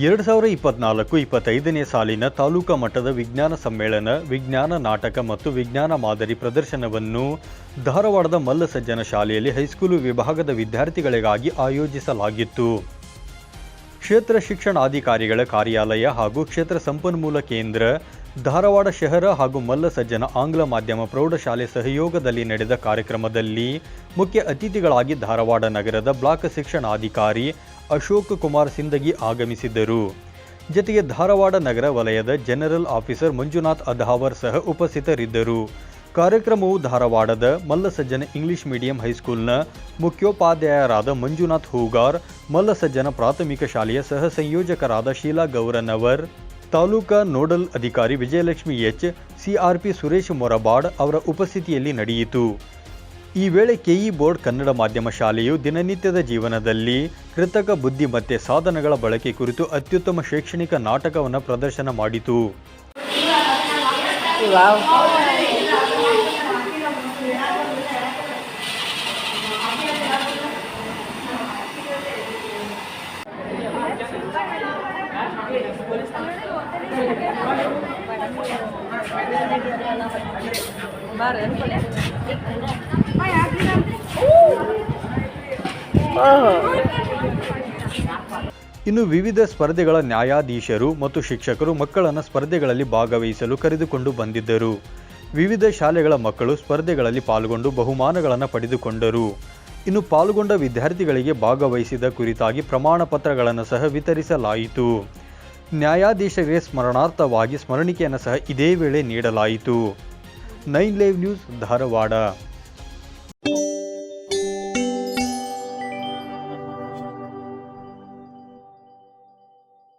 ಎರಡು ಸಾವಿರ ಇಪ್ಪತ್ನಾಲ್ಕು ಇಪ್ಪತ್ತೈದನೇ ಸಾಲಿನ ತಾಲೂಕಾ ಮಟ್ಟದ ವಿಜ್ಞಾನ ಸಮ್ಮೇಳನ, ವಿಜ್ಞಾನ ನಾಟಕ ಮತ್ತು ವಿಜ್ಞಾನ ಮಾದರಿ ಪ್ರದರ್ಶನವನ್ನು ಧಾರವಾಡದ ಮಲ್ಲಸಜ್ಜನ ಶಾಲೆಯಲ್ಲಿ ಹೈಸ್ಕೂಲು ವಿಭಾಗದ ವಿದ್ಯಾರ್ಥಿಗಳಿಗಾಗಿ ಆಯೋಜಿಸಲಾಗಿತ್ತು. ಕ್ಷೇತ್ರ ಶಿಕ್ಷಣಾಧಿಕಾರಿಗಳ ಕಾರ್ಯಾಲಯ ಹಾಗೂ ಕ್ಷೇತ್ರ ಸಂಪನ್ಮೂಲ ಕೇಂದ್ರ, ಧಾರವಾಡ ಶಹರ ಹಾಗೂ ಮಲ್ಲಸಜ್ಜನ ಆಂಗ್ಲ ಮಾಧ್ಯಮ ಪ್ರೌಢಶಾಲೆ ಸಹಯೋಗದಲ್ಲಿ ನಡೆದ ಕಾರ್ಯಕ್ರಮದಲ್ಲಿ ಮುಖ್ಯ ಅತಿಥಿಗಳಾಗಿ ಧಾರವಾಡ ನಗರದ ಬ್ಲಾಕ್ ಶಿಕ್ಷಣಾಧಿಕಾರಿ ಅಶೋಕ್ ಕುಮಾರ್ ಸಿಂದಗಿ ಆಗಮಿಸಿದ್ದರು. ಜತೆಗೆ ಧಾರವಾಡ ನಗರ ವಲಯದ ಜನರಲ್ ಆಫೀಸರ್ ಮಂಜುನಾಥ್ ಅಧಾವರ್ ಸಹ ಉಪಸ್ಥಿತರಿದ್ದರು. ಕಾರ್ಯಕ್ರಮವು ಧಾರವಾಡದ ಮಲ್ಲಸಜ್ಜನ ಇಂಗ್ಲಿಷ್ ಮೀಡಿಯಂ ಹೈಸ್ಕೂಲ್ನ ಮುಖ್ಯೋಪಾಧ್ಯಾಯರಾದ ಮಂಜುನಾಥ್ ಹೂಗಾರ್, ಮಲ್ಲಸಜ್ಜನ ಪ್ರಾಥಮಿಕ ಶಾಲೆಯ ಸಹ ಸಂಯೋಜಕರಾದ ಶೀಲಾ ಗೌರನವರ್ ತಾಲೂಕಾ ನೋಡಲ್ ಅಧಿಕಾರಿ ವಿಜಯಲಕ್ಷ್ಮಿ ಎಚ್, ಸಿಆರ್ಪಿ ಸುರೇಶ್ ಮೊರಬಾಡ್ ಅವರ ಉಪಸ್ಥಿತಿಯಲ್ಲಿ ನಡೆಯಿತು. ಈ ವೇಳೆ ಕೆಇ ಬೋರ್ಡ್ ಕನ್ನಡ ಮಾಧ್ಯಮ ಶಾಲೆಯು ದಿನನಿತ್ಯದ ಜೀವನದಲ್ಲಿ ಕೃತಕ ಬುದ್ಧಿಮತ್ತೆ ಸಾಧನಗಳ ಬಳಕೆ ಕುರಿತು ಅತ್ಯುತ್ತಮ ಶೈಕ್ಷಣಿಕ ನಾಟಕವನ್ನು ಪ್ರದರ್ಶನ ಮಾಡಿತು. ಇನ್ನು ವಿವಿಧ ಸ್ಪರ್ಧೆಗಳ ನ್ಯಾಯಾಧೀಶರು ಮತ್ತು ಶಿಕ್ಷಕರು ಮಕ್ಕಳನ್ನು ಸ್ಪರ್ಧೆಗಳಲ್ಲಿ ಭಾಗವಹಿಸಲು ಕರೆದುಕೊಂಡು ಬಂದಿದ್ದರು. ವಿವಿಧ ಶಾಲೆಗಳ ಮಕ್ಕಳು ಸ್ಪರ್ಧೆಗಳಲ್ಲಿ ಪಾಲ್ಗೊಂಡು ಬಹುಮಾನಗಳನ್ನು ಪಡೆದುಕೊಂಡರು. ಇನ್ನು ಪಾಲ್ಗೊಂಡ ವಿದ್ಯಾರ್ಥಿಗಳಿಗೆ ಭಾಗವಹಿಸಿದ ಕುರಿತಾಗಿ ಪ್ರಮಾಣ ಪತ್ರಗಳನ್ನು ಸಹ ವಿತರಿಸಲಾಯಿತು. ನ್ಯಾಯಾಧೀಶರಿಗೆ ಸ್ಮರಣಾರ್ಥವಾಗಿ ಸ್ಮರಣಿಕೆಯನ್ನು ಸಹ ಇದೇ ವೇಳೆ ನೀಡಲಾಯಿತು. Nine live news Dharwad.